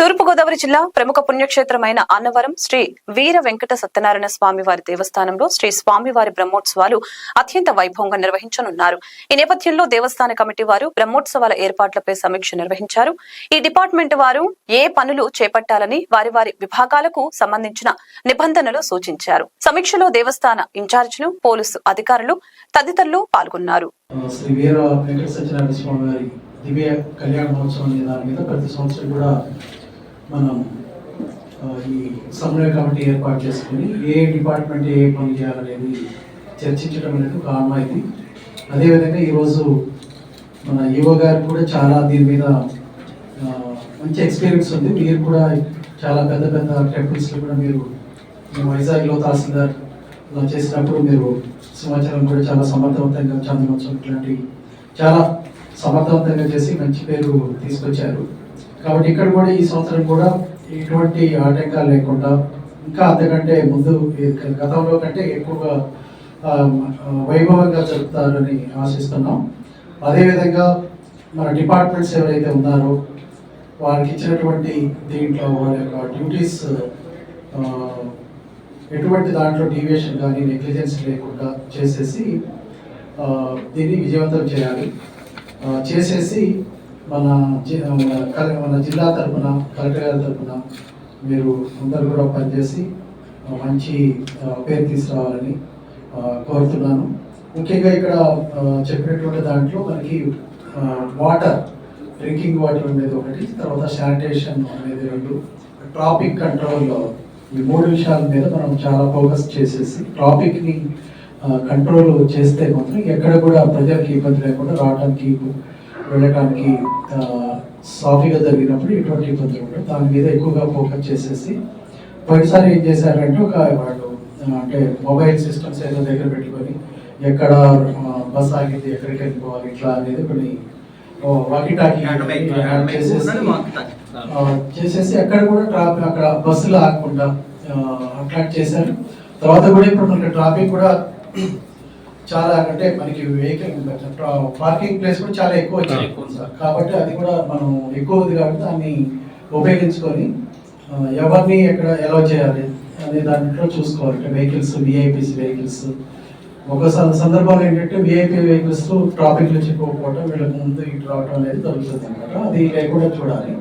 తూర్పుగోదావరి జిల్లా ప్రముఖ పుణ్యక్షేత్రమైన అన్నవరం శ్రీ వీర వెంకట సత్యనారాయణ స్వామి వారి దేవస్థానంలో శ్రీ స్వామివారి బ్రహ్మోత్సవాలు అత్యంత వైభవంగా నిర్వహించనున్నారు. ఈ నేపథ్యంలో దేవస్థాన కమిటీ వారు బ్రహ్మోత్సవాల ఏర్పాట్లపై సమీక్ష నిర్వహించారు. ఈ డిపార్ట్మెంట్ వారు ఏ పనులు చేపట్టాలని వారి వారి విభాగాలకు సంబంధించిన నిబంధనలు సూచించారు. సమీక్షలో దేవస్థాన ఇన్ఛార్జీలు పోలీసు అధికారులు తదితరులు పాల్గొన్నారు. శ్రీ వీర వెంకట సత్యనారాయణ స్వామి వారి దివ్య కళ్యాణ మహోత్సవం అనే దాని మీద ప్రతి సంవత్సరం కూడా మనం ఈ సమన్వయ కమిటీ ఏర్పాటు చేసుకుని ఏ డిపార్ట్మెంట్ ఏ పని చేయాలనేది చర్చించడం అనేది ఒక ఆన్వాయితీ. అదేవిధంగా ఈరోజు మన యువ గారు కూడా చాలా దీని మీద మంచి ఎక్స్పీరియన్స్ ఉంది. మీరు కూడా చాలా పెద్ద పెద్ద టెంపుల్స్లో కూడా మీరు వైజాగ్లో తహసీల్దార్ అలా చేసినప్పుడు మీరు సమాచారం కూడా చాలా సమర్థవంతంగా చందనోత్సవం ఇట్లాంటి చాలా సమర్థవంతంగా చేసి మంచి పేరు తీసుకొచ్చారు. కాబట్టి ఇక్కడ కూడా ఈ సంవత్సరం కూడా ఎటువంటి ఆటంకాలు లేకుండా ఇంకా అంతకంటే ముందు గతంలో కంటే ఎక్కువగా వైభవంగా జరుపుతారని ఆశిస్తున్నాం. అదేవిధంగా మన డిపార్ట్మెంట్స్ ఎవరైతే ఉన్నారో వారికి ఇచ్చినటువంటి దీంట్లో వాళ్ళ యొక్క డ్యూటీస్ ఎటువంటి దాంట్లో డీవియేషన్ కానీ నెగ్లిజెన్స్ లేకుండా చేసేసి దీన్ని విజయవంతం చేయాలి. చేసేసి మన జి- మన మన జిల్లా తరపున కలెక్టర్ గారి తరపున మీరు అందరు కూడా పనిచేసి మంచి పేరు తీసుకురావాలని కోరుతున్నాను. ముఖ్యంగా ఇక్కడ చెప్పినటువంటి దాంట్లో మనకి వాటర్ డ్రింకింగ్ వాటర్ అనేది ఒకటి తర్వాత శానిటేషన్ అనేది రెండు ట్రాఫిక్ కంట్రోల్ ఈ మూడు విషయాల మీద మనం చాలా ఫోకస్ చేసేసి ట్రాఫిక్ని కంట్రోల్ చేస్తే మాత్రం ఎక్కడ కూడా ప్రజలకు ఇబ్బంది లేకుండా రావడానికి వెళ్ళడానికి సాఫీగా జరిగినప్పుడు ఎటువంటి ఇబ్బందులు ఉండవు. దాని మీద ఎక్కువగా ఫోకస్ చేసేసి పోయినసారి ఏం చేశారంటే ఒక వాళ్ళు అంటే మొబైల్ సిస్టమ్స్ ఏదో దగ్గర పెట్టుకొని ఎక్కడ బస్ ఆగింది ఎక్కడికి వెళ్ళిపోవాలి ఇట్లా అనేది కొన్ని వాకి టాకి చేసేసి చేసేసి అక్కడ కూడా ట్రాఫిక్ అక్కడ బస్సులు ఆగకుండా అట్రాక్ట్ చేశారు. తర్వాత కూడా ఇప్పుడు మనకి ట్రాఫిక్ కూడా చాలా అంటే మనకి వెహికల్ పార్కింగ్ ప్లేస్ కూడా చాలా ఎక్కువ వచ్చింది. సార్ కాబట్టి అది కూడా మనం ఎక్కువ ఉంది కాబట్టి దాన్ని ఉపయోగించుకొని ఎవరిని ఎక్కడ ఎలా చేయాలి అనే దాంట్లో చూసుకోవాలి. అంటే వెహికల్స్ విఐపీస్ వెహికల్స్ ఒకసారి సందర్భాలు ఏంటంటే విఐపీ వెహికల్స్ ట్రాఫిక్లో చిక్కుకోకపోవడం వీళ్ళకి ముందు ఇటు రావడం అనేది జరుగుతుంది అనమాట అది లేకుండా చూడాలి.